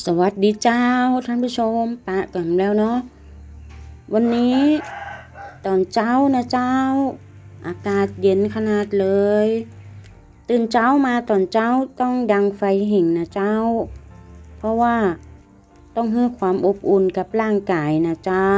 สวัสดีเจ้าท่านผู้ชมปะกันแล้วเนาะวันนี้ตอนเจ้านะเจ้า อากาศเย็นขนาดเลย ตื่นเจ้ามาตอนเจ้าต้องดังไฟหิ่งนะเจ้า เพราะว่าต้องให้ความอบอุ่นกับร่างกายนะเจ้า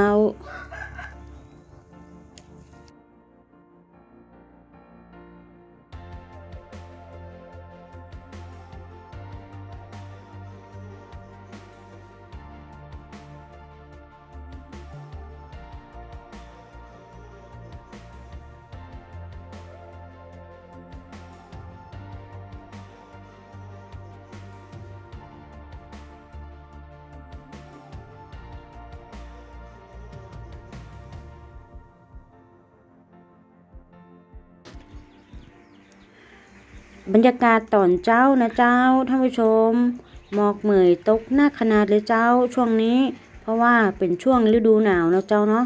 บรรยากาศตอนเจ้านะเจ้าท่านผู้ชม หมอกเหมยตกหนักขนาดเลยเจ้าช่วงนี้ เพราะว่าเป็นช่วงฤดูหนาวนะเจ้าเนาะ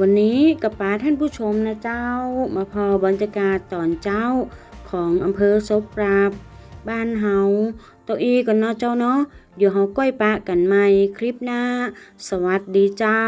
วันนี้กับป๋าท่านผู้ชมนะเจ้า มาพอบรรยากาศตอนเจ้าของอำเภอซบปราบ บ้านเฮาตัวอีกันเนาะเจ้าเนาะเดี๋ยวเฮาก้อยปะกันใหม่คลิปหน้า สวัสดีเจ้า